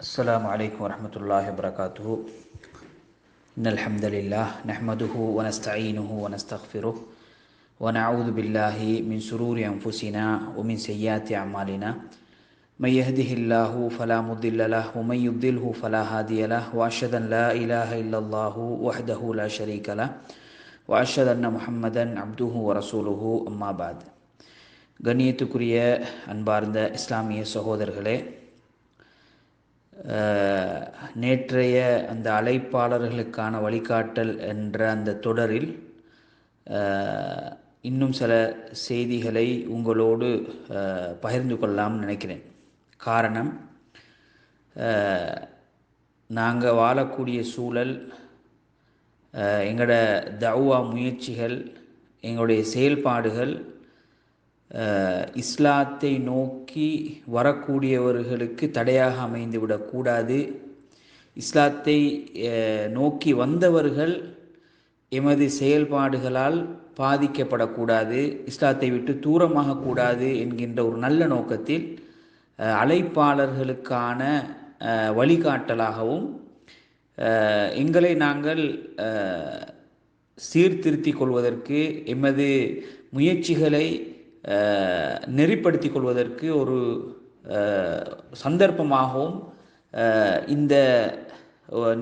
السلام عليكم ورحمة الله وبركاته. إن الحمد لله نحمده ونستعينه ونستغفره ونعوذ بالله من سرور أنفسنا ومن سيئات أعمالنا. من يهده الله فلا مضل له ومن يضله فلا هادي له وأشهد أن لا إله إلا الله وحده لا شريك له وأشهد أن محمدا عبده ورسوله. أما بعد கண்ணியத்துக்குரிய அன்பார்ந்த இஸ்லாமிய சகோதர்களே நேற்றைய அந்த அழைப்பாளர்களுக்கான வழிகாட்டல் என்ற அந்த தொடரில் இன்னும் சில செய்திகளை உங்களோடு பகிர்ந்து கொள்ளலாம்னு நினைக்கிறேன். காரணம் நாங்கள் வாழக்கூடிய சூழல் எங்களோட தவா முயற்சிகள் எங்களுடைய செயல்பாடுகள் இஸ்லாத்தை நோக்கி வரக்கூடியவர்களுக்கு தடையாக அமைந்து விடக்கூடாது இஸ்லாத்தை நோக்கி வந்தவர்கள் எமது செயல்பாடுகளால் பாதிக்கப்படக்கூடாது இஸ்லாத்தை விட்டு தூரமாகக்கூடாது என்கின்ற ஒரு நல்ல நோக்கத்தில் அழைப்பாளர்களுக்கான வழிகாட்டலாகவும் எங்களை நாங்கள் சீர்திருத்திக் கொள்வதற்கு எமது முயற்சிகளை நெறிப்படுத்தி நெறிப்படுத்திக் கொள்வதற்கு ஒரு சந்தர்ப்பமாகவும் இந்த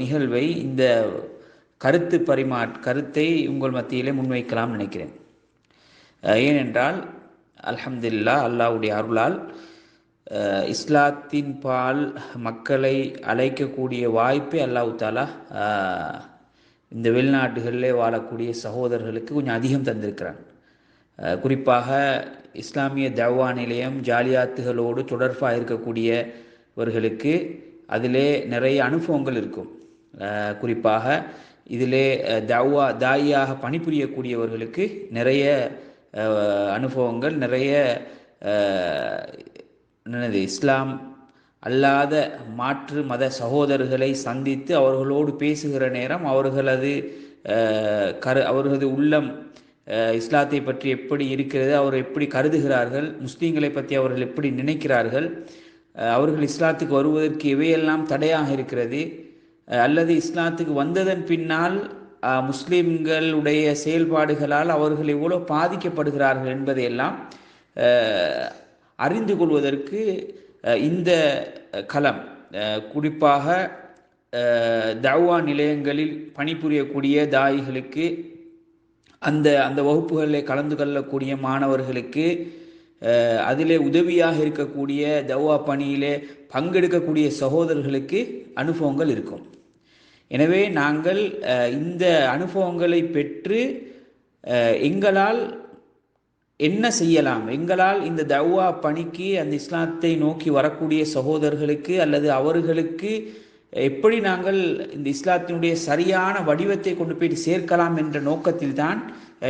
நிகழ்வை இந்த கருத்து பரிமா கருத்தை உங்கள் மத்தியிலே முன்வைக்கலாம் நினைக்கிறேன். ஏனென்றால் அல்ஹம்துல்லா அல்லாவுடைய அருளால் இஸ்லாத்தின் பால் மக்களை அழைக்கக்கூடிய வாய்ப்பை அல்லாஹ் தாலா இந்த வெளிநாடுகளிலே வாழக்கூடிய சகோதரர்களுக்கு கொஞ்சம் அதிகம் தந்திருக்கிறான். குறிப்பாக இஸ்லாமிய தவா நிலையம் ஜாலியாத்துகளோடு தொடர்பாக இருக்கக்கூடியவர்களுக்கு அதிலே நிறைய அனுபவங்கள் இருக்கும். குறிப்பாக இதிலே அஹ், தவா தாயாக பணிபுரியக்கூடியவர்களுக்கு நிறைய அனுபவங்கள் நிறைய என்னது இஸ்லாம் அல்லாத மாற்று மத சகோதரர்களை சந்தித்து அவர்களோடு பேசுகிற நேரம் அவர்களது கரு அவர்களது உள்ளம் இஸ்லாத்தை பற்றி எப்படி இருக்கிறது அவர் எப்படி கருதுகிறார்கள் முஸ்லீம்களை பற்றி அவர்கள் எப்படி நினைக்கிறார்கள் அவர்கள் இஸ்லாத்துக்கு வருவதற்கு இவையெல்லாம் தடையாக இருக்கிறது. அல்லது இஸ்லாத்துக்கு வந்ததன் பின்னால் முஸ்லீம்களுடைய செயல்பாடுகளால் அவர்கள் எவ்வளோ பாதிக்கப்படுகிறார்கள் என்பதையெல்லாம் அறிந்து கொள்வதற்கு இந்த களம் குறிப்பாக தவா தவ்வா நிலையங்களில் பணிபுரியக்கூடிய தாயிகளுக்கு அந்த அந்த வகுப்புகளில் கலந்து கொள்ளக்கூடிய மாணவர்களுக்கு அதிலே உதவியாக இருக்கக்கூடிய தவ்வா பணியிலே பங்கெடுக்கக்கூடிய சகோதரர்களுக்கு அனுபவங்கள் இருக்கும். எனவே நாங்கள் இந்த அனுபவங்களை பெற்று எங்களால் என்ன செய்யலாம்? எங்களால் இந்த தவ்வா பணிக்கு அந்த இஸ்லாத்தை நோக்கி வரக்கூடிய சகோதரர்களுக்கு அல்லது அவர்களுக்கு எப்படி நாங்கள் இந்த இஸ்லாத்தினுடைய சரியான வடிவத்தை கொண்டு போய் சேர்க்கலாம் என்ற நோக்கத்தில் தான்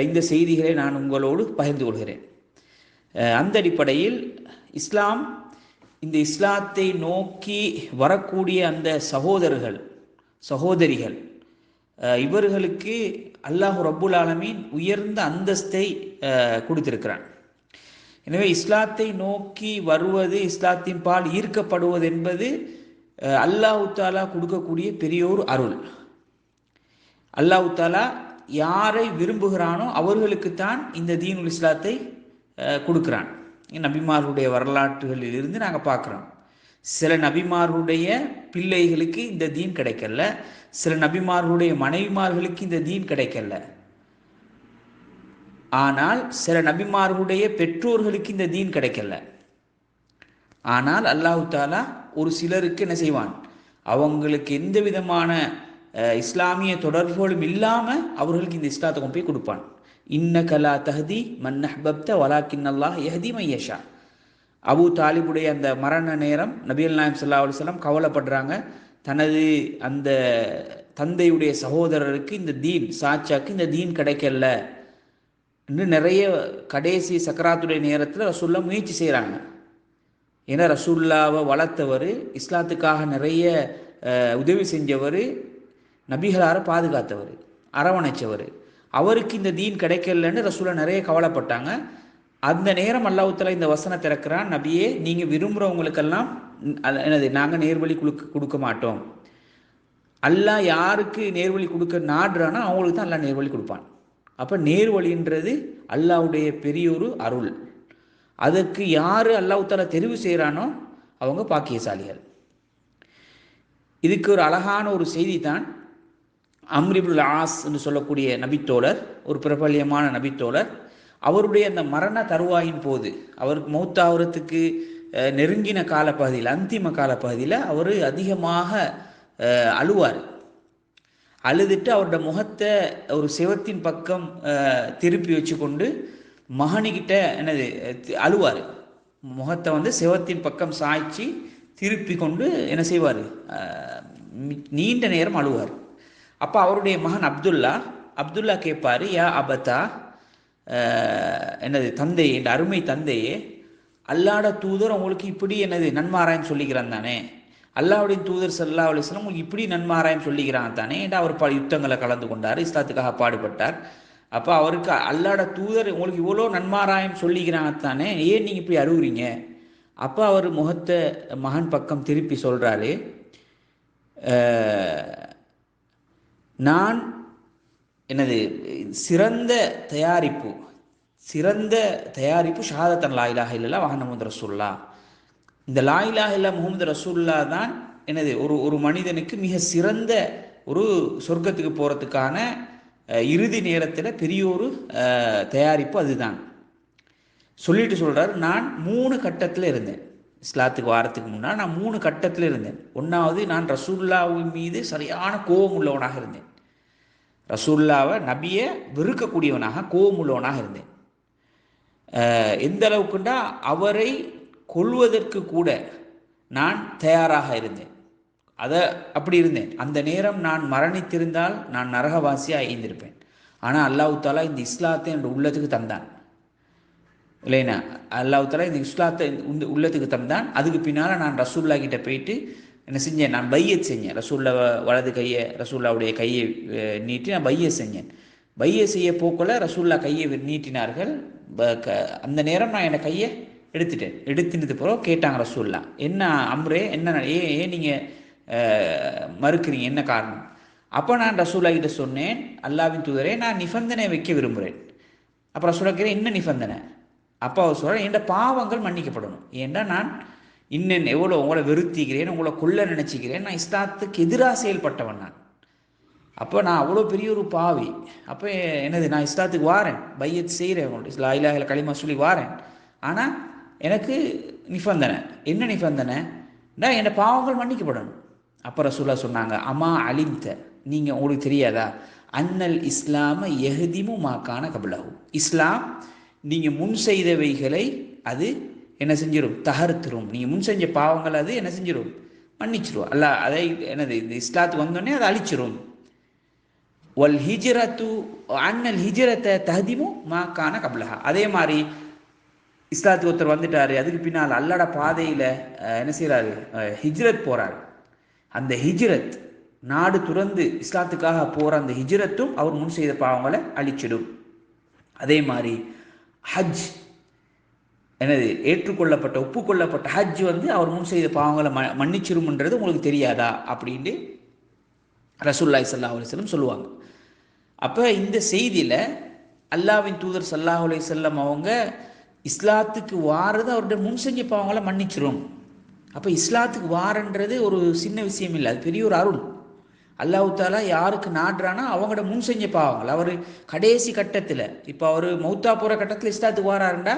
இந்த செய்திகளை நான் உங்களோடு பகிர்ந்து கொள்கிறேன். அந்த அடிப்படையில் இஸ்லாம் இந்த இஸ்லாத்தை நோக்கி வரக்கூடிய அந்த சகோதரர்கள் சகோதரிகள் இவர்களுக்கு அல்லாஹ் ரப்புல் ஆலமீன் உயர்ந்த அந்தஸ்தை கொடுத்திருக்கிறான். எனவே இஸ்லாத்தை நோக்கி வருவது இஸ்லாத்தின் பால் ஈர்க்கப்படுவது என்பது அல்லாஹு தாலா கொடுக்கக்கூடிய பெரிய ஒரு அருள். அல்லாஹு தாலா யாரை விரும்புகிறானோ அவர்களுக்குத்தான் இந்த தீனுல் இஸ்லாத்தை கொடுக்குறான். நபிமார்களுடைய வரலாற்றுகளில் இருந்து நாங்கள் பார்க்குறோம். சில நபிமார்களுடைய பிள்ளைகளுக்கு இந்த தீன் கிடைக்கல. சில நபிமார்களுடைய மனைவிமார்களுக்கு இந்த தீன் கிடைக்கல. ஆனால் சில நபிமார்களுடைய பெற்றோர்களுக்கு இந்த தீன் கிடைக்கல. ஆனால் அல்லாஹு தாலா ஒரு சிலருக்கு என்ன செய்வான்? அவங்களுக்கு எந்த விதமான இஸ்லாமிய தொடர்புகளும் இல்லாமல் அவர்களுக்கு இந்த இஸ்லாத்தை கொண்டு போய் கொடுப்பான். இன்ன கலா தஹதி மன்னஹ்பப்த வலாக்கின் அல்லாஹ் எஹதி மையஷா அபு தாலிபுடைய அந்த மரண நேரம் நபியல் நாயம் சல்லா அலுவலம் கவலைப்படுறாங்க. தனது அந்த தந்தையுடைய சகோதரருக்கு இந்த தீன் சாச்சாக்கு இந்த தீன் கிடைக்கல. இன்னும் நிறைய கடைசி சக்கராத்துடைய நேரத்தில் சொல்ல முயற்சி செய்கிறாங்க ஏன்னா ரசூல்லாவை வளர்த்தவர் இஸ்லாத்துக்காக நிறைய உதவி செஞ்சவர் நபிகளாரை பாதுகாத்தவர் அரவணைச்சவர். அவருக்கு இந்த தீன் கிடைக்கலன்னு ரசூலா நிறைய கவலைப்பட்டாங்க. அந்த நேரம் அல்லாஹ்வுத்தாலா இந்த வசனம் திறக்கிறான் நபியே நீங்கள் விரும்புகிறவங்களுக்கெல்லாம் என்னது நாங்கள் நேர்வழி கொடுக்க கொடுக்க மாட்டோம். அல்லாஹ் யாருக்கு நேர்வழி கொடுக்க நாடுறானோ அவங்களுக்கு தான் அல்லாஹ் நேர்வழி கொடுப்பான். அப்போ நேர்வழின்றது அல்லாஹ்வுடைய பெரிய ஒரு அருள். அதற்கு யார் அல்லாஹால தெரிவு செய்கிறானோ அவங்க பாக்கியசாலிகள். இதுக்கு ஒரு அழகான ஒரு செய்தி தான் அம்ரிபுல் ஆஸ் என்று சொல்லக்கூடிய நபித்தோழர் ஒரு பிரபல்யமான நபித்தோழர். அவருடைய அந்த மரண தருவாயின் போது அவருக்கு மௌத்தாவரத்துக்கு நெருங்கின காலப்பகுதியில் அந்திம காலப்பகுதியில் அவர் அதிகமாக அழுவார். அழுதுட்டு அவரோட முகத்தை ஒரு சிவத்தின் பக்கம் திருப்பி வச்சுக்கொண்டு மகனிக்கிட்ட என்னது அழுவார். முகத்தை வந்து சிவத்தின் பக்கம் சாய்ச்சி திருப்பி கொண்டு என்ன செய்வார்? நீண்ட நேரம் அழுவார். அப்போ அவருடைய மகன் அப்துல்லா அப்துல்லா கேட்பார் யா அபத்தா எனது என்னது தந்தையே என் அருமை தந்தையே அல்லாட தூதர் உங்களுக்கு இப்படி என்னது நன்மாராயம் சொல்லிக்கிறான் தானே. அல்லாவுடைய தூதர் சல்லா அலிஸ்லாம் உங்களுக்கு இப்படி நன்மாராயம் சொல்லிக்கிறான் தானே. ஏன்டா அவர் பல யுத்தங்களை கலந்து கொண்டார் இஸ்லாத்துக்காக பாடுபட்டார். அப்போ அவருக்கு அல்லாட தூதர் உங்களுக்கு இவ்வளோ நன்மாராயம் சொல்லிக்கிறாங்க தானே ஏன் நீங்கள் இப்படி அழுகுறீங்க அப்போ அவர் முகத்தை மகன் பக்கம் திருப்பி சொல்கிறாரு நான் என்னது சிறந்த தயாரிப்பு சிறந்த தயாரிப்பு ஷஹாதத்தன் லாயிலாக இலாஹ இல்லல்லா வாஹன முகமது ரசூல்லா இந்த லாயிலாக இல்லா முகமது ரசூல்லா தான் என்னது ஒரு ஒரு மனிதனுக்கு மிக சிறந்த ஒரு சொர்க்கத்துக்கு போகிறதுக்கான இறுதி நேரத்தில் பெரிய ஒரு தயாரிப்பு அதுதான். சொல்லிட்டு சொல்கிறார் நான் மூணு கட்டத்தில் இருந்தேன். இஸ்லாத்துக்கு வாரத்துக்கு முன்னால் நான் மூணு கட்டத்தில் இருந்தேன். ஒன்றாவது நான் ரசூல்லாவின் மீது சரியான கோபம் உள்ளவனாக இருந்தேன். ரசூல்லாவை நபியை வெறுக்கக்கூடியவனாக கோபம் உள்ளவனாக இருந்தேன். எந்த அளவுக்குண்டா அவரை கொல்வதற்கு கூட நான் தயாராக இருந்தேன். அதை அப்படி இருந்தேன். அந்த நேரம் நான் மரணித்திருந்தால் நான் நரகவாசியாக ஐந்திருப்பேன் ஆனால் அல்லாஹ் தாலா இந்த இஸ்லாத்தை என் உள்ளத்துக்கு தந்தான். இல்லைனா அல்லாஹ் தாலா இந்த இஸ்லாத்தை இந்த உள்ளத்துக்கு தந்தான். அதுக்கு பின்னால் நான் ரசூல்லா கிட்டே போயிட்டு என்ன செஞ்சேன்? நான் பையத் செஞ்சேன். ரசூல்லா வலது கையை ரசூல்லாவுடைய கையை நீட்டி நான் பைய செஞ்சேன். பைய செய்ய போக்குள்ள ரசூல்லா கையை நீட்டினார்கள். ப- க- அந்த நேரம் நான் என் கையை எடுத்துட்டேன். எடுத்துனது பிறகு கேட்டாங்க ரசூல்லா என்ன அம்ரே என்ன ஏன் ஏன் நீங்கள் மறுக்கிறீங்க என்ன காரணம்? அப்போ நான் ரசூலாகிட்ட சொன்னேன் அல்லாவின் தூதரே நான் நிபந்தனை வைக்க விரும்புகிறேன் அப்போ சொல்லக்கிறேன் என்ன நிபந்தனை? அப்போ அவர் சொல்கிறேன் என் பாவங்கள் மன்னிக்கப்படணும். ஏன்டா நான் இன்னும் எவ்வளோ உங்களை வெறுத்திக்கிறேன் உங்களை கொல்ல நினச்சிக்கிறேன் நான் இஸ்லாத்துக்கு எதிராக செயல்பட்டவன் நான். அப்போ நான் அவ்வளோ பெரிய ஒரு பாவி. அப்போ என்னது நான் இஸ்லாத்துக்கு வாரேன். பையத் செய்கிறேன் உங்கள்ட்ட லா களிமா சொல்லி வாரேன். ஆனால் எனக்கு நிபந்தனை. என்ன நிபந்தனை? நான் பாவங்கள் மன்னிக்கப்படணும். அப்போ ரசூலா சொன்னாங்க அம்மா அலிம்த நீங்கள் உங்களுக்கு தெரியாதா? அன்னல் இஸ்லாம எஹதிமு மாக்கான கபிலகு இஸ்லாம் நீங்கள் முன் செய்தவைகளை அது என்ன செஞ்சிடும் தகர்த்துரும். நீங்கள் முன் செஞ்ச பாவங்கள் அது என்ன செஞ்சிடும் மன்னிச்சிரும். அல்ல அதை என்னது இந்த இஸ்லாத்துக்கு வந்தோடனே அதை அழிச்சிரும். ஒல் ஹிஜ்ரத்து அன்னல் ஹிஜ்ரத்தை தஹதிமு மாக்கான கபிலஹா. அதே மாதிரி இஸ்லாத்துக்கு ஒருத்தர் வந்துட்டார் அதுக்கு பின்னால் அல்லாட பாதையில் என்ன செய்கிறாரு ஹிஜ்ரத் போகிறாரு அந்த ஹிஜ்ரத் நாடு துறந்து இஸ்லாத்துக்காக போகிற அந்த ஹிஜ்ரத்தும் அவர் முன் செய்த பாவங்களை அழிச்சிடும். அதே மாதிரி ஹஜ் என்னது ஏற்றுக்கொள்ளப்பட்ட ஒப்புக்கொள்ளப்பட்ட ஹஜ் வந்து அவர் முன் செய்த பாவங்களை ம மன்னிச்சிரும்ன்றது உங்களுக்கு தெரியாதா? அப்படின்ட்டு ரசூல்லாய் சல்லா அலிஸ்லம் சொல்லுவாங்க. அப்போ இந்த செய்தியில் அல்லாவின் தூதர் சல்லாஹ் அலையம் அவங்க இஸ்லாத்துக்கு வாரது அவருடைய முன் செஞ்ச பாவங்களை மன்னிச்சிரும். அப்போ இஸ்லாத்துக்கு வாரன்றது ஒரு சின்ன விஷயம் இல்லை அது பெரிய ஒரு அருள். அல்லாஹ் தாலா யாருக்கு நாடுறானா அவங்களோட முன் செஞ்ச பாவங்கள். அவர் கடைசி கட்டத்தில் இப்போ அவர் மௌத்தா போகிற கட்டத்தில் இஸ்லாத்துக்கு வாராருண்டா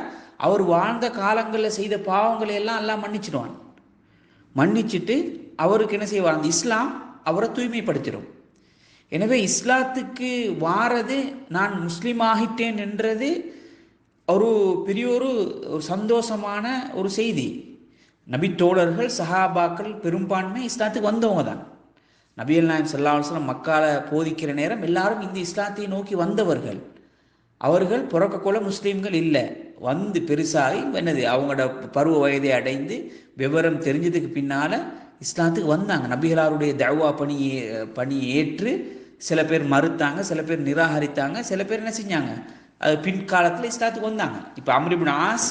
அவர் வாழ்ந்த காலங்களில் செய்த பாவங்களை எல்லாம் எல்லாம் மன்னிச்சிடுவான். மன்னிச்சிட்டு அவருக்கு என்ன செய்வார் அந்த இஸ்லாம் அவரை தூய்மைப்படுத்திடும். எனவே இஸ்லாத்துக்கு வாரது நான் முஸ்லீம் ஆகிட்டேன் என்றது ஒரு பெரிய ஒரு ஒரு சந்தோஷமான ஒரு செய்தி. நபித்தோழர்கள் சஹாபாக்கள் பெரும்பான்மை இஸ்லாத்துக்கு வந்தவங்க தான். நபியல் நாயம் சல்லா அலுவலம் போதிக்கிற நேரம் எல்லாரும் இந்த இஸ்லாத்தை நோக்கி வந்தவர்கள். அவர்கள் பிறக்கக்குள்ள முஸ்லீம்கள் இல்லை. வந்து பெருசாகி என்னது அவங்களோட பருவ வயதை அடைந்து விவரம் தெரிஞ்சதுக்கு பின்னால் இஸ்லாத்துக்கு வந்தாங்க. நபிகளாருடைய தவா பணியை பணியை ஏற்று சில பேர் மறுத்தாங்க சில பேர் நிராகரித்தாங்க சில பேர் என்ன செஞ்சாங்க? அது பின்காலத்தில் இஸ்லாத்துக்கு வந்தாங்க. இப்போ அம்ரிபின் ஆஸ்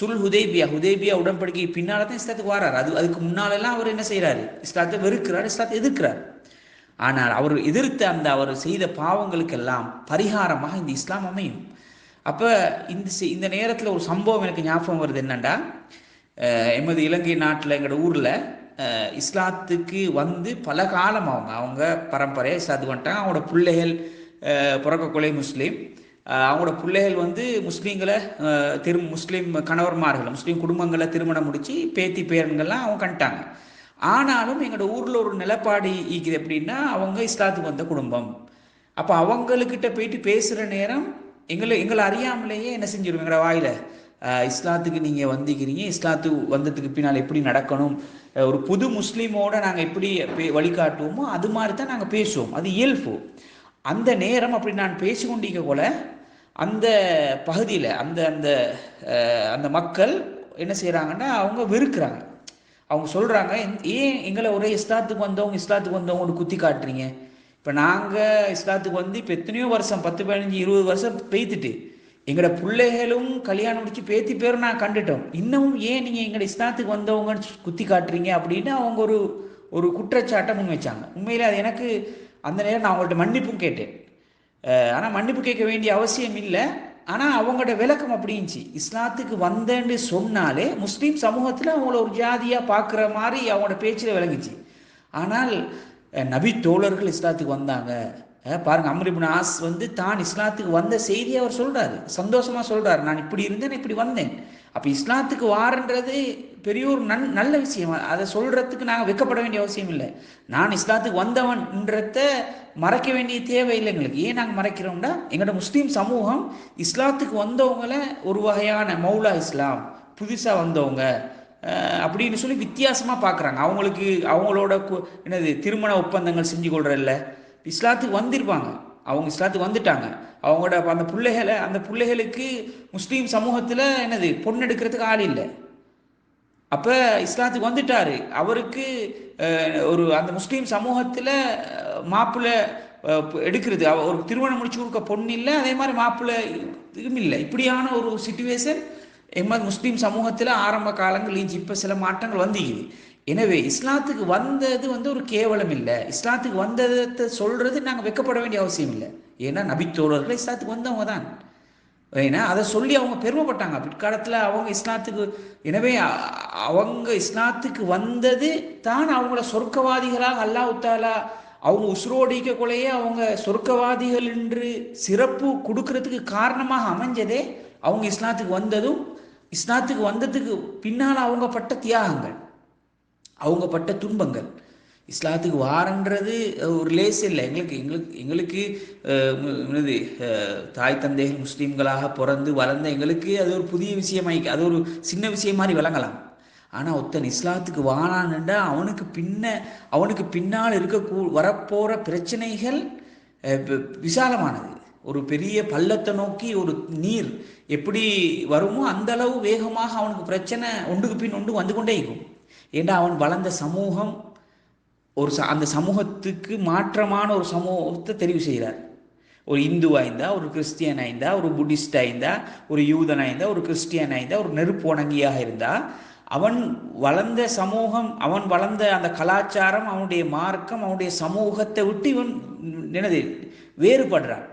சுல் ஹுதேபியா ஹுதேபியா உடன்படிக்கை பின்னால் தான் இஸ்லாத்துக்கு வரார். அது அதுக்கு முன்னாலெல்லாம் அவர் என்ன செய்கிறாரு இஸ்லாத்தை வெறுக்கிறார் இஸ்லாத்தை எதிர்க்கிறார். ஆனால் அவர் எதிர்த்த அந்த அவர் செய்த பாவங்களுக்கெல்லாம் பரிகாரமாக இந்த இஸ்லாம் அமையும். அப்போ இந்த செ- இந்த நேரத்தில் ஒரு சம்பவம் எனக்கு ஞாபகம் வருது என்னண்டா? எமது இலங்கை நாட்டில் எங்களோட ஊரில் இஸ்லாத்துக்கு வந்து பல காலம் அவங்க அவங்க பரம்பரையாக இஸ்லாத்துக்கு வந்துட்டாங்க. அவங்களோட பிள்ளைகள் அஹ் பிறக்கக்குள்ளே முஸ்லீம். அவங்களோட பிள்ளைகள் வந்து முஸ்லீம்களை திரு முஸ்லீம் கணவர்மார்கள் முஸ்லீம் குடும்பங்களை திருமணம் முடித்து பேத்தி பேரன்கள்லாம் அவங்க கண்டாங்க. ஆனாலும் எங்களோட ஊரில் ஒரு நிலப்பாடு ஈக்குது எப்படின்னா அவங்க இஸ்லாத்துக்கு வந்த குடும்பம். அப்போ அவங்களுக்கிட்ட போயிட்டு பேசுகிற நேரம் எங்களை எங்களை அறியாமலேயே என்ன செஞ்சிருவோம் எங்களோட வாயில்? இஸ்லாத்துக்கு நீங்கள் வந்திக்கிறீங்க இஸ்லாத்துக்கு வந்ததுக்கு பின்னால் எப்படி நடக்கணும்? ஒரு புது முஸ்லீமோட நாங்கள் எப்படி பே- வழிகாட்டுவோமோ அது மாதிரி தான் நாங்கள் பேசுவோம். அது இயல்பு. அந்த நேரம் அப்படி நான் பேசிக்கொண்டிருக்க போல அந்த பகுதியில் அந்த அந்த அந்த மக்கள் என்ன செய்கிறாங்கன்னா அவங்க வெறுக்கிறாங்க. அவங்க சொல்கிறாங்க ஏன் எங்களை ஒரே இஸ்லாத்துக்கு வந்தவங்க இஸ்லாத்துக்கு வந்தவங்க குத்தி காட்டுறீங்க? இப்போ நாங்கள் இஸ்லாத்துக்கு வந்து இப்போ எத்தனையோ வருஷம் பத்து பதினஞ்சு இருபது வருஷம் பெய்த்துட்டு எங்களோட பிள்ளைகளும் கல்யாணம் முடிச்சு பேத்தி பேரும் நான் கண்டுட்டோம். இன்னமும் ஏன் நீங்கள் எங்களோட இஸ்லாத்துக்கு வந்தவங்கன்னு குத்தி காட்டுறீங்க? அப்படின்னு அவங்க ஒரு ஒரு குற்றச்சாட்டை முன் வச்சாங்க உண்மையிலே அது எனக்கு அந்த நேரம் நான் அவங்கள்ட்ட மன்னிப்பும் கேட்டேன். ஆனால் மன்னிப்பு கேட்க வேண்டிய அவசியம் இல்லை. ஆனால் அவங்களோட விளக்கம் அப்படி இருந்துச்சு. இஸ்லாத்துக்கு வந்தேன்னு சொன்னாலே முஸ்லீம் சமூகத்தில் அவங்கள ஒரு ஜாதியாக பார்க்குற மாதிரி அவங்களோட பேச்சில் விளங்குச்சு. ஆனால் நபி தோழர்கள் இஸ்லாத்துக்கு வந்தாங்க. பாருங்க அம்ரிபின் ஆஸ் வந்து தான் இஸ்லாத்துக்கு வந்த செய்தியை அவர் சொல்கிறாரு சந்தோஷமாக சொல்கிறாரு நான் இப்படி இருந்தேன் இப்படி வந்தேன். அப்போ இஸ்லாத்துக்கு வாரன்றது பெரியோர் நன் நல்ல விஷயம். அதை சொல்கிறதுக்கு நாங்கள் வெக்கப்பட வேண்டிய அவசியம் இல்லை. நான் இஸ்லாத்துக்கு வந்தவன்ன்றத மறைக்க வேண்டிய தேவை இல்லை எங்களுக்கு. ஏன் நாங்கள் மறைக்கிறோம்னா எங்களோட முஸ்லீம் சமூகம் இஸ்லாத்துக்கு வந்தவங்கள ஒரு வகையான மௌலா இஸ்லாம் புதுசாக வந்தவங்க அப்படின்னு சொல்லி வித்தியாசமாக பார்க்குறாங்க அவங்களுக்கு அவங்களோட கு- என்னது திருமண ஒப்பந்தங்கள் செஞ்சு கொள்றதில்ல இஸ்லாத்துக்கு வந்திருப்பாங்க. அவங்க இஸ்லாத்துக்கு வந்துட்டாங்க. அவங்களோட அந்த பிள்ளைகளை அந்த பிள்ளைகளுக்கு முஸ்லீம் சமூகத்தில் என்னது பொண்ணு எடுக்கிறதுக்கு ஆள் இல்லை. அப்போ இஸ்லாத்துக்கு வந்துட்டாரு. அவருக்கு ஒரு அந்த முஸ்லீம் சமூகத்தில் மாப்பிள்ளை எடுக்கிறது. அவ- ஒரு திருமணம் முடிச்சு கொடுக்க பொண்ணு இல்லை அதே மாதிரி மாப்பிள்ளை இதுவும் இல்லை. இப்படியான ஒரு சுச்சுவேஷன் எம்மது முஸ்லீம் சமூகத்தில் ஆரம்ப காலங்கள் இப்போ சில மாற்றங்கள் வந்திக்குது. எனவே இஸ்லாத்துக்கு வந்தது வந்து ஒரு கேவலம் இல்லை. இஸ்லாத்துக்கு வந்ததை சொல்றது நாங்கள் வெக்கப்பட வேண்டிய அவசியம் இல்லை. ஏன்னா நபித்தோழர்கள் இஸ்லாத்துக்கு வந்தவங்க தான் ஏன்னா அதை சொல்லி அவங்க பெருமைப்பட்டாங்க. பிற்காலத்தில் அவங்க இஸ்லாத்துக்கு எனவே அவங்க இஸ்லாத்துக்கு வந்தது தான் அவங்கள சொர்க்கவாதிகளாக அல்லா உத்தாலா அவங்க உசுரோடிக்கக்குள்ளேயே அவங்க சொர்க்கவாதிகள் என்று சிறப்பு கொடுக்கறதுக்கு காரணமாக அமைஞ்சதே அவங்க இஸ்லாத்துக்கு வந்ததும் இஸ்லாத்துக்கு வந்ததுக்கு பின்னால் அவங்க பட்ட தியாகங்கள் அவங்க பட்ட துன்பங்கள். இஸ்லாத்துக்கு வாரன்றது ஒரு லேஸ் இல்லை. எங்களுக்கு எங்களுக்கு எங்களுக்கு என்னது தாய் தந்தைகள் முஸ்லீம்களாக பிறந்து வளர்ந்த எங்களுக்கு அது ஒரு புதிய விஷயமாய் அது ஒரு சின்ன விஷயம் மாதிரி விளங்கலாம். ஆனால் ஒருத்தன் இஸ்லாத்துக்கு வானான்டா அவனுக்கு பின்ன அவனுக்கு பின்னால் இருக்க வரப்போகிற பிரச்சனைகள் விசாலமானது. ஒரு பெரிய பள்ளத்தை நோக்கி ஒரு நீர் எப்படி வருமோ அந்த அளவு வேகமாக அவனுக்கு பிரச்சனை ஒன்றுக்கு பின் ஒன்று வந்து கொண்டே இருக்கும். ஏன்னா அவன் வளர்ந்த சமூகம் ஒரு ச அந்த சமூகத்துக்கு மாற்றமான ஒரு சமூகத்தை தெரிவு செய்கிறார். ஒரு இந்துவாக இருந்தால் ஒரு கிறிஸ்டியன் இருந்தால் ஒரு புத்திஸ்டாக இருந்தால் ஒரு யூதனாக இருந்தால் ஒரு கிறிஸ்டியன் இருந்தால் ஒரு நெருப்பு வணங்கியாக இருந்தால் அவன் வளர்ந்த சமூகம் அவன் வளர்ந்த அந்த கலாச்சாரம் அவனுடைய மார்க்கம் அவனுடைய சமூகத்தை விட்டு இவன் என்னது வேறுபடுறான்.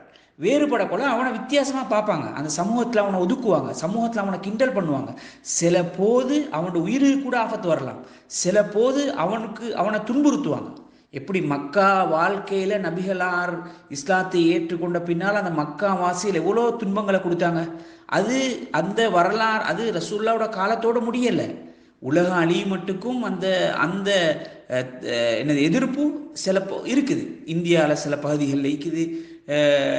வேறுபடக்குள்ள அவனை வித்தியாசமாக பார்ப்பாங்க. அந்த சமூகத்தில் அவனை ஒதுக்குவாங்க சமூகத்தில் அவனை கிண்டல் பண்ணுவாங்க. சில போது அவனோட உயிருக்கு கூட ஆபத்து வரலாம். சில போது அவனுக்கு அவனை துன்புறுத்துவாங்க. எப்படி மக்கா வாழ்க்கையில் நபிகளார் இஸ்லாத்தை ஏற்றுக்கொண்ட பின்னால் அந்த மக்கா வாசியில் எவ்வளோ துன்பங்களை கொடுத்தாங்க? அது அந்த வரலாறு அது ரசூல்லாவோட காலத்தோட முடியல. உலக அழிமட்டுக்கும் அந்த அந்த என்னது எதிர்ப்பு சில இருக்குது. இந்தியாவில் சில பகுதிகளில் இருக்குது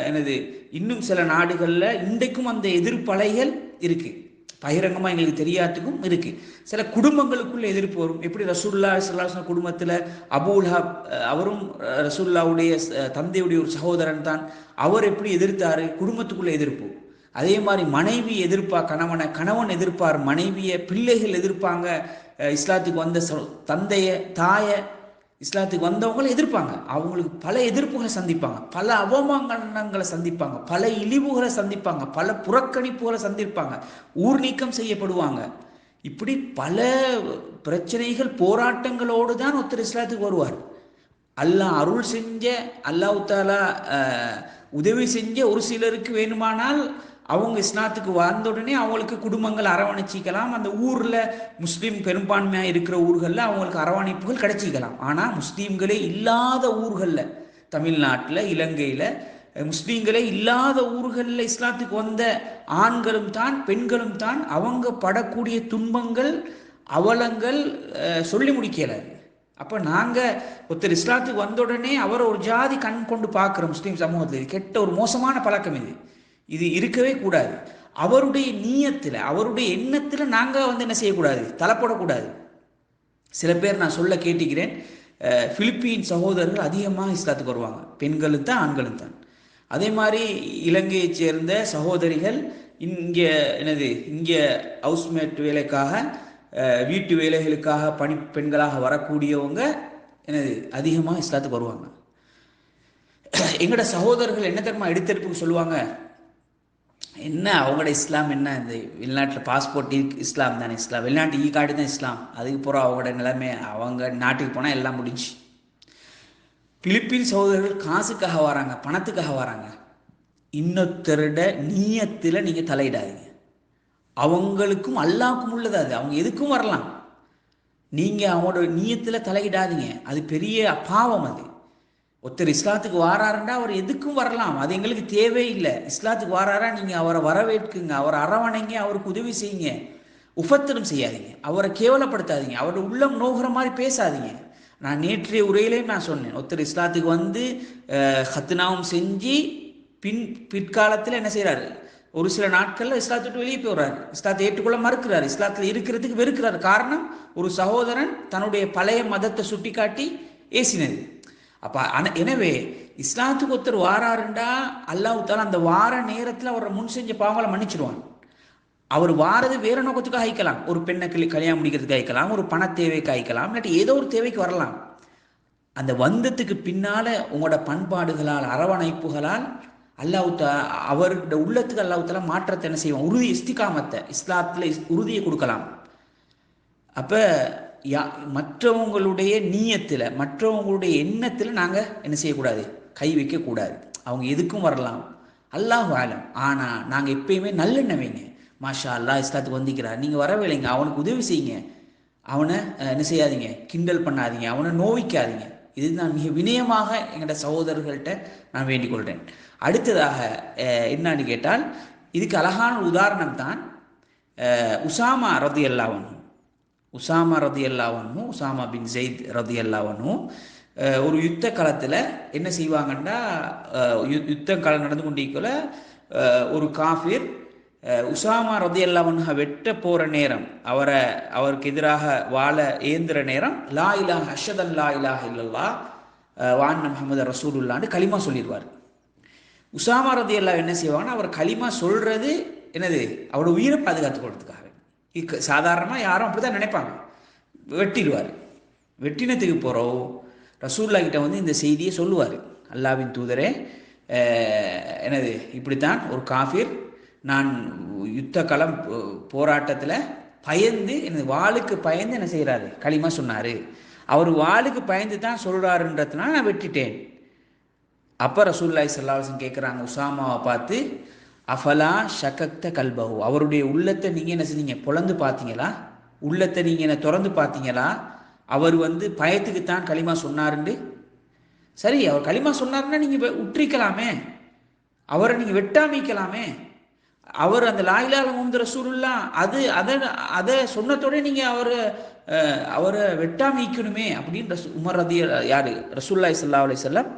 என்னது இன்னும் சில நாடுகளில் இன்றைக்கும் அந்த எதிர்ப்பலைகள் இருக்குது பகிரங்கமாக எங்களுக்கு தெரியாத்துக்கும் இருக்குது சில குடும்பங்களுக்குள்ள எதிர்ப்பு வரும். எப்படி ரசூல்லா சல்லாஹ் குடும்பத்தில் அபுல்ஹாப் அவரும் ரசூல்லாவுடைய தந்தையுடைய ஒரு சகோதரன் தான். அவர் எப்படி எதிர்த்தாரு? குடும்பத்துக்குள்ள எதிர்ப்பு. அதே மாதிரி மனைவி எதிர்ப்பா கணவனை கணவன் எதிர்ப்பார் மனைவியை பிள்ளைகள் எதிர்ப்பாங்க. இஸ்லாத்துக்கு வந்த தந்தைய தாயை இஸ்லாத்துக்கு வந்தவங்களை எதிர்ப்பாங்க. அவங்களுக்கு பல எதிர்ப்புகளை சந்திப்பாங்க. பல அவமானங்களை சந்திப்பாங்க. பல இழிவுகளை சந்திப்பாங்க. பல புறக்கணிப்புகளை சந்திப்பாங்க. ஊர் நீக்கம் செய்யப்படுவாங்க. இப்படி பல பிரச்சனைகள் போராட்டங்களோடு தான் ஒருத்தர் இஸ்லாத்துக்கு வருவார். அல்லாஹ் அருள் செஞ்ச அல்லாஹ் தாலா உதவி செஞ்ச ஒரு சிலருக்கு வேணுமானால் அவங்க இஸ்லாத்துக்கு வந்த உடனே அவங்களுக்கு குடும்பங்கள் அரவணைச்சிக்கலாம். அந்த ஊரில் முஸ்லீம் பெரும்பான்மையாக இருக்கிற ஊர்களில் அவங்களுக்கு அரவணைப்புகள் கிடைச்சிக்கலாம். ஆனால் முஸ்லீம்களே இல்லாத ஊர்களில் தமிழ்நாட்டில் இலங்கையில் முஸ்லீம்களே இல்லாத ஊர்களில் இஸ்லாத்துக்கு வந்த ஆண்களும் தான் பெண்களும் தான் அவங்க படக்கூடிய துன்பங்கள் அவலங்கள் சொல்லி முடிக்கலை. அப்போ நாங்கள் ஒருத்தர் இஸ்லாத்துக்கு வந்த உடனே அவரை ஒரு ஜாதி கண் கொண்டு பார்க்குற முஸ்லீம் சமூகத்தில் கெட்ட ஒரு மோசமான பழக்கம் இது. இது இருக்கவே கூடாது. அவருடைய நீயத்தில் அவருடைய எண்ணத்தில் நாங்கள் வந்து என்ன செய்யக்கூடாது? தலைப்படக்கூடாது சில பேர் நான் சொல்ல கேட்டுக்கிறேன். பிலிப்பீன் சகோதரர்கள் அதிகமாக இஸ்லாத்துக்கு வருவாங்க. பெண்களும் தான் ஆண்களும் தான். அதே மாதிரி இலங்கையைச் சேர்ந்த சகோதரிகள் இங்கே என்னது இங்கே ஹவுஸ்மேட் வேலைக்காக வீட்டு வேலைகளுக்காக பணி பெண்களாக வரக்கூடியவங்க என்னது அதிகமாக இஸ்லாத்துக்கு வருவாங்க. எங்களோட சகோதரர்கள் என்ன தெரியுமா எடுத்தெடுப்புக்கு சொல்லுவாங்க? என்ன அவங்களோட இஸ்லாம் என்ன? இந்த வெளிநாட்டில் பாஸ்போர்ட் இஸ்லாம் தானே இஸ்லாம். வெளிநாட்டு ஈ கார்டு தான் இஸ்லாம். அதுக்கு போகிற அவங்களோட நிலைமை அவங்க நாட்டுக்கு போனால் எல்லாம் முடிஞ்சு பிலிப்பீன் சகோதரர்கள் காசுக்காக வராங்க பணத்துக்காக வராங்க. இன்னொருத்தருட நீயத்தில் நீங்கள் தலையிடாதீங்க. அவங்களுக்கும் அல்லாவுக்கும் உள்ளது அது. அவங்க எதுக்கும் வரலாம். நீங்கள் அவங்களோட நீயத்தில் தலையிடாதீங்க. அது பெரிய பாவம் அது. ஒருத்தர் இஸ்லாத்துக்கு வாராருண்டா அவர் எதுக்கும் வரலாம். அது எங்களுக்கு தேவையில்லை இஸ்லாத்துக்கு வாராரா? நீங்கள் அவரை வரவேற்குங்க. அவரை அரவணைங்க. அவருக்கு உதவி செய்யுங்க. உபத்திரம் செய்யாதீங்க. அவரை கேவலப்படுத்தாதீங்க. அவரோட உள்ளம் நோகிற மாதிரி பேசாதீங்க. நான் நேற்றைய உரையிலையும் நான் சொன்னேன். ஒருத்தர் இஸ்லாத்துக்கு வந்து ஹத்னாவும் செஞ்சு பின் பிற்காலத்தில் என்ன செய்கிறாரு ஒரு சில நாட்களில் இஸ்லாத்தை விட்டு வெளியே போகிறார் இஸ்லாத்தை ஏற்றுக்கொள்ள மறுக்கிறார். இஸ்லாத்தில் இருக்கிறதுக்கு வெறுக்கிறார். காரணம் ஒரு சகோதரன் தன்னுடைய பழைய மதத்தை சுட்டிக்காட்டி ஏசினது. அப்போ அன எனவே இஸ்லாத்துக்கு ஒருத்தர் வாராருண்டா அல்லாஹ் அந்த வார நேரத்தில் அவரை முன் செஞ்ச பாவங்களை மன்னிச்சிடுவான் அவர் வாரது வேற நோக்கத்துக்கு அழைக்கலாம். ஒரு பெண்ணை கல்யாணம் முடிக்கிறதுக்கு அழைக்கலாம் ஒரு பண தேவைக்கு அழைக்கலாம் இல்லாட்டி ஏதோ ஒரு தேவைக்கு வரலாம். அந்த வந்தத்துக்கு பின்னால உங்களோட பண்பாடுகளால் அரவணைப்புகளால் அல்லாஹுத்தா அவரோட உள்ளத்துக்கு அல்லாஹ் மாற்றத்தை என்ன செய்வான்? உறுதி இஸ்திகாமத்தை இஸ்லாத்தில் உறுதியை கொடுக்கலாம். அப்போ யா மற்றவங்களுடைய நீயத்தில் மற்றவங்களுடைய எண்ணத்தில் நாங்கள் என்ன செய்யக்கூடாது? கை வைக்கக்கூடாது. அவங்க எதுக்கும் வரலாம். அல்லாஹ் ஆலம் ஆனால் நாங்கள் எப்பயுமே நல்லெண்ணம் வைங்க. மாஷா அல்லாஹ் இஸ்லாத்துக்கு வந்திக்கிறார் நீங்கள் வரவில்லைங்க அவனுக்கு உதவி செய்யுங்க. அவனை என்ன செய்யாதீங்க? கிண்டல் பண்ணாதீங்க. அவனை நோவிக்காதீங்க. இது நான் மிக வினயமாக எங்களோட சகோதரர்கள்ட்ட நான் வேண்டிக் கொள்கிறேன் அடுத்ததாக என்னன்னு கேட்டால் இதுக்கு அழகான உதாரணம் தான் உசாமா ரதி அல்லாவன் உசாமா ரதி அல்லாவனும் உசாமா பின் ஜெயித் ரதி அல்லாவனும் ஒரு யுத்த காலத்தில் என்ன செய்வாங்கன்னா யுத்த காலம் நடந்து கொண்டிருக்கல ஒரு காஃபிர் உசாமா ரதி அல்லாவன்ஹ வெட்ட போகிற நேரம் அவரை அவருக்கு எதிராக வாழ ஏந்துற நேரம் லா இலா ஹஷதன் லா இலாஹ இல்லல்லா வான் முகமது ரசூலுல்லான்னு களிமா சொல்லிடுவார் உசாமா ரதி அல்லா என்ன செய்வாங்கன்னா அவர் களிமா சொல்றது என்னது அவரோட உயிரை பாதுகாத்து கொடுறதுக்காக சாதாரணமாக யாரும் அப்படி தான் நினைப்பாங்க. வெட்டிடுவார். வெட்டினத்துக்கு போகிறோம் ரசூல்லா கிட்ட வந்து இந்த செய்தியை சொல்லுவார். அல்லாவின் தூதரே எனது இப்படித்தான் ஒரு காஃபிர் நான் யுத்த களம் போராட்டத்தில் பயந்து எனது வாளுக்கு பயந்து என்ன செய்கிறாரு களிமா சொன்னார். அவர் வாளுக்கு பயந்து தான் சொல்கிறாருன்றதுனால நான் வெட்டிட்டேன். அப்போ ரசூல்லாய் சல்லாஹன் கேட்குறாங்க உசாமாவை பார்த்து அஃபலா ஷகக்த கல்பஹு. அவருடைய உள்ளத்தை நீங்கள் என்ன செஞ்சீங்க? பொழந்து பார்த்தீங்களா? உள்ளத்தை நீங்கள் என்ன திறந்து பார்த்தீங்களா? அவர் வந்து பயத்துக்குத்தான் களிமா சொன்னாருண்டு. சரி அவர் களிமா சொன்னாருன்னா நீங்கள் உற்றிக்கலாமே. அவரை நீங்கள் வெட்டாமிக்கலாமே. அவர் அந்த லாயிலால முந்த ரசூலுல்லா அது அதை அதை சொன்னதோட நீங்கள் அவரை அவரை வெட்டாமிக்கணுமே அப்படின்னு ரசூ உமர் ரதி யார்? ரசூல்லாய் சல்லா அலி வஸல்லம்